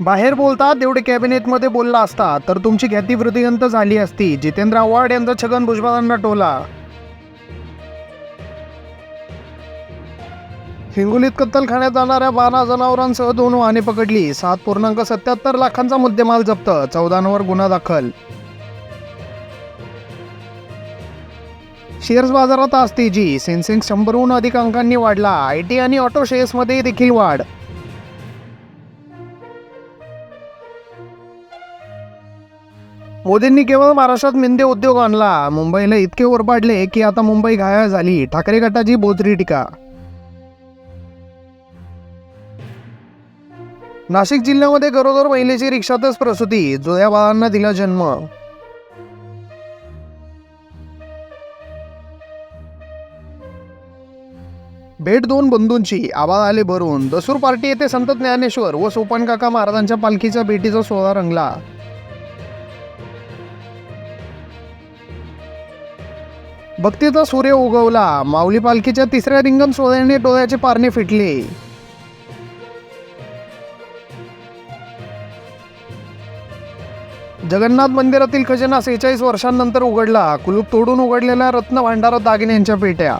बाहेर बोलता तेवढे कॅबिनेटमध्ये बोलला असता तर तुमची ख्याती वृद्धिंत झाली असती जितेंद्र आव्हाड यांचा छगन भुजबळांना टोला. हिंगोलीत कत्तलखान्यात जाणाऱ्या बारा जनावरांसह दोन वाहने पकडली सात पूर्णांक सत्याहत्तर लाखांचा मुद्देमाल जप्त चौदांवर गुन्हा दाखल. शेअर्स बाजारात आज तेजी सेन्सेक्स शंभरहून अधिक अंकांनी वाढला आय टी आणि ऑटो शेअर्समध्ये देखील वाढ. मोदींनी केवळ महाराष्ट्रात मिंदे उद्योग आणला. मुंबईला इतके ओरबाडले की आता मुंबई घायाळ झाली. ठाकरे गटाची बोचरी टीका. नाशिक जिल्ह्यामध्ये गरोदर महिलेची रिक्षातच प्रसूती. जुळ्या बाळांना दिला जन्म. भेट दोन बंधूंची. आवाज आले भरून. दसूर पार्टी येथे संत ज्ञानेश्वर व सोपान काका महाराजांच्या पालखीच्या भेटीचा सोहळा रंगला. भक्तीचा सूर्य उगवला. माऊली पालखीच्या तिसऱ्या रिंगण सोहळ्याने डोळ्याचे पारणे फिटले. जगन्नाथ मंदिरातील खजिना सेहेचाळीस वर्षांनंतर उघडला. कुलूप तोडून उघडलेल्या रत्न भांडारात दागिन्यांच्या पेट्या.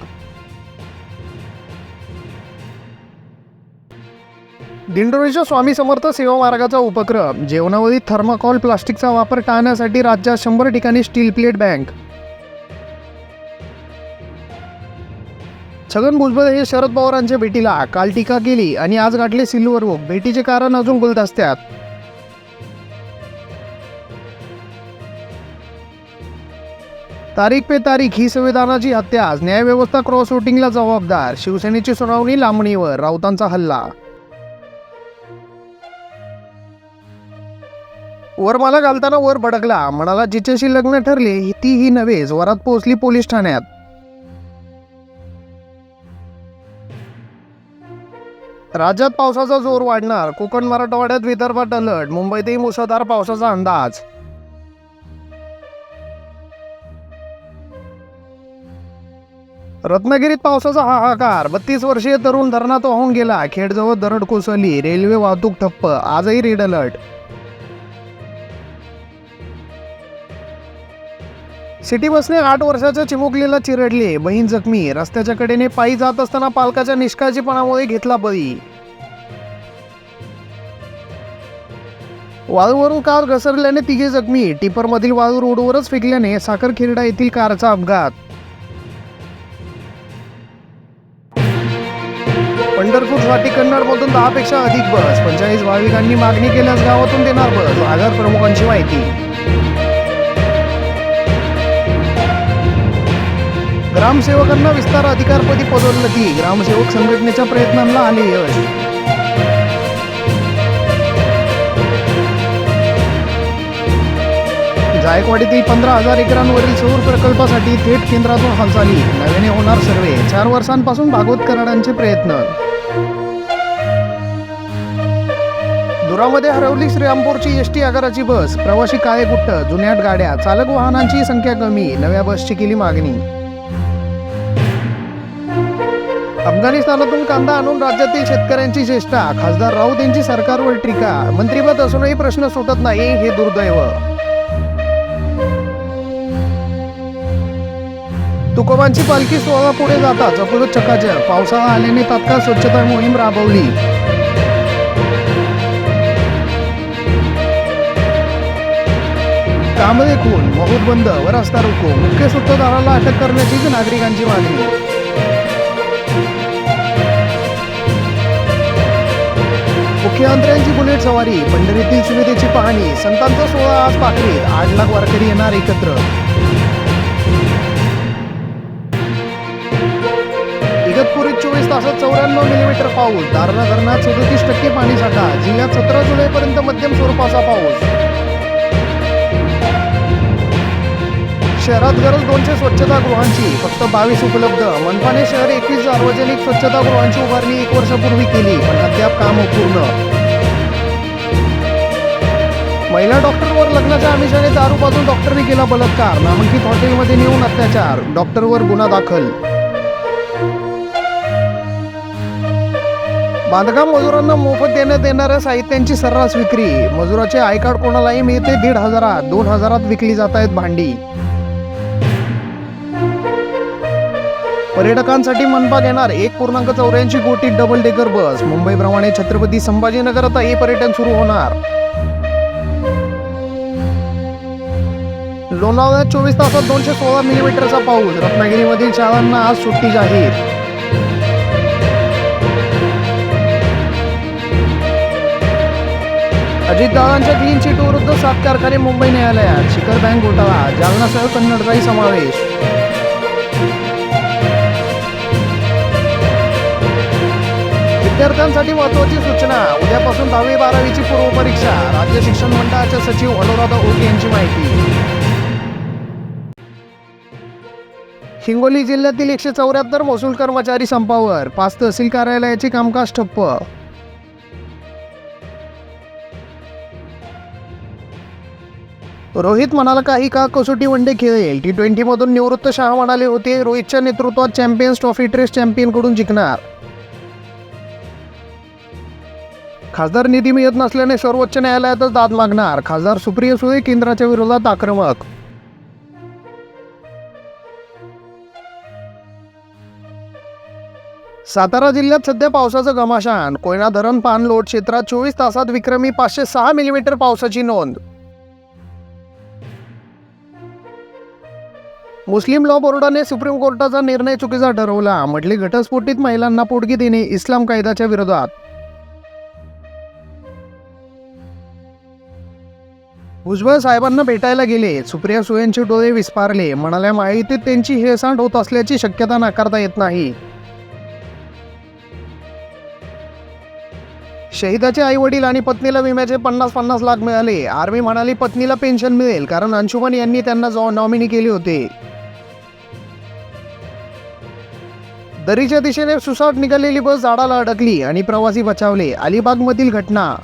दिंडोरीच्या स्वामी समर्थ सेवा मार्गाचा उपक्रम. जेवणावरील थर्माकॉल प्लास्टिकचा वापर टाळण्यासाठी राज्यात शंभर ठिकाणी steel plate bank. Chhagan Bhujbal हे शरद पवारांच्या भेटीला काल टीका केली आणि आज गाठले सिल्वर ओक भेटीचे कारण अजून गुलदस्त्यात तारीख पे तारीख ही संविधानाची हत्या. आज न्यायव्यवस्था क्रॉस वोटिंगला जबाबदार. शिवसेनेची सुनावणी लांबणीवर. राऊतांचा हल्ला. वरमाला घालताना वर भडकला. म्हणाला जिच्याशी लग्न ठरले ती ही नव्हेच वरात पोहोचली पोलीस ठाण्यात. राज्यात पावसाचा जोर वाढणार. कोकण मराठवाड्यात विदर्भात अलर्ट मुंबईतही मुसळधार पावसाचा अंदाज. रत्नागिरीत पावसाचा हाहाकार. बत्तीस वर्षीय तरुण धरणात वाहून गेला. खेडजवळ दरड कोसळली. रेल्वे वाहतूक ठप्प. आजही रेड अलर्ट सिटी बसने आठ वर्षाच्या चिमुकलीला चिरडले. बहीण जखमी. रस्त्याच्या कडेने पायी जात असताना पालकाच्या निष्काळजीपणामुळे घेतला बळी. वाळूवरून कार घसरल्याने तिघे जखमी. टिपरमधील वाळू रोडवरच फेकल्याने साखरखिरडा येथील कारचा अपघात. पंढरपूरसाठी कन्नडमधून दहापेक्षा अधिक बस. पंचेचाळीस भाविकांनी मागणी केल्यास गावातून देणार बस. आगार प्रमुखांची माहिती. ग्रामसेवकांना विस्तार अधिकारपदी पदोन्नती ग्रामसेवक संघटनेच्या प्रयत्नांना आले यश. जायकवाडीतील पंधरा हजार एकरांवरील सौर प्रकल्पासाठी थेट केंद्रातून हालचाली. नव्याने होणार सर्वे. चार वर्षांपासून भागवत कराडांचे प्रयत्न. धुरामध्ये हरवली श्रीरामपूरची एस टी आगाराची बस. प्रवासी काळे गुट्ट जुन्याट गाड्या चालक वाहनांची संख्या कमी. नव्या बसची केली मागणी. अफगाणिस्तानातून कांदा आणून राज्यातील शेतकऱ्यांची चेष्टा. खासदार राऊत यांची सरकारवर टीका. मंत्रिपद असूनही प्रश्न सुटत नाही हे दुर्दैव. तुकोबांची पालखी सोहळा पुढे जाता चपुरत चकाचक पावसाळा आल्याने तात्काळ स्वच्छता मोहीम राबवली. कामदे खून महूत बंद व रस्ता रोको. मुख्य सूत्रधाराला अटक करण्याचीच नागरिकांची मागणी. मुख्यमंत्र्यांची बुलेट सवारी पंढरीतील सुविधेची पाहणी संतांचा सोहळा आज पाखरीत आठ लाख वारकरी येणार एकत्र. इगतपुरीत चोवीस तासात चौऱ्याण्णव मिलीमीटर पाऊस दारणा धरणात सदतीस टक्के पाणीसाठा जिल्ह्यात सतरा जुलैपर्यंत मध्यम स्वरूपाचा पाऊस. शहरात गरज दोनशे स्वच्छतागृहांची फक्त बावीस उपलब्ध. मनपाने शहर एकवीस सार्वजनिक स्वच्छतागृहांची उभारणी एक वर्षापूर्वी केली पण अद्याप काम अपूर्ण महिला डॉक्टरवर लग्नाच्या आमिषाने दारू पाजून डॉक्टरने केला बलात्कार. नामांकित हॉटेलमध्ये नेऊन अत्याचार. डॉक्टरवर गुन्हा दाखल. बांधकाम मजुरांना मोफत देण्यात येणाऱ्या साहित्यांची सर्रास विक्री. मजुराचे आय कार्ड कोणालाही मिळते दीड हजारात. दोन हजारात विकली जात आहेत भांडी. पर्यटकांसाठी मनपात येणार एक पूर्णांक चौऱ्याऐंशी कोटी डबल डेकर बस मुंबईप्रमाणे छत्रपती संभाजीनगरातही पर्यटन सुरू होणार. लोणावळ्यात चोवीस तासात दोनशे सोळा मिलीमीटरचा पाऊस. रत्नागिरीमधील शाळांना आज सुट्टी जाहीर. अजितदादांच्या क्लीन चिट विरुद्ध सात कारखाने मुंबई न्यायालयात. शिखर बँक घोटाळा. जालनासह कन्नडचाही समावेश. विद्यार्थ्यांसाठी महत्वाची सूचना. उद्यापासून दहावी बारावीची पूर्वपरीक्षा राज्य शिक्षण मंडळाचे सचिव अनुराधा ओके यांची माहिती. हिंगोली जिल्ह्यातील एकशे चौऱ्याहत्तर महसूल कर्मचारी संपावर. पाच तहसील कार्यालयाचे कामकाज ठप्प. रोहित म्हणाला काही का कसोटी वनडे खेळेल. टी ट्वेंटीमधून निवृत्त शहा म्हणाले होते रोहितच्या नेतृत्वात चॅम्पियन्स ट्रॉफी टेस्ट चॅम्पियनकडून जिंकणार. खासदार निधी मिळत नसल्याने सर्वोच्च न्यायालयातच दाद मागणार. खासदार सुप्रिया सुळे केंद्राच्या विरोधात आक्रमक सातारा जिल्ह्यात सध्या पावसाचं गमाशान कोयना धरण पाणलोट क्षेत्रात चोवीस तासात विक्रमी पाचशे सहा मिलीमीटर पावसाची नोंद. मुस्लिम लॉ बोर्डाने सुप्रीम कोर्टाचा निर्णय चुकीचा ठरवला. म्हटली घटस्फोटीत महिलांना पोटगी देणे इस्लाम कायद्याच्या विरोधात. भुजबळ साहेबांना भेटायला गेले. सुप्रिया सुयांचे डोळे विस्पारले म्हणाल्या माहितीत त्यांची हेळसांड होत असल्याची शक्यता नाकारता येत नाही. शहीदाचे आई वडील आणि पत्नीला विम्याचे पन्नास पन्नास लाख मिळाले. आर्मी म्हणाली पत्नीला पेन्शन मिळेल कारण अंशुमन यांनी त्यांना नॉमिनी केली होते. दरीच्या दिशेने सुसाट निघालेली बस झाडाला अडकली आणि प्रवासी बचावले. अलिबागमधील घटना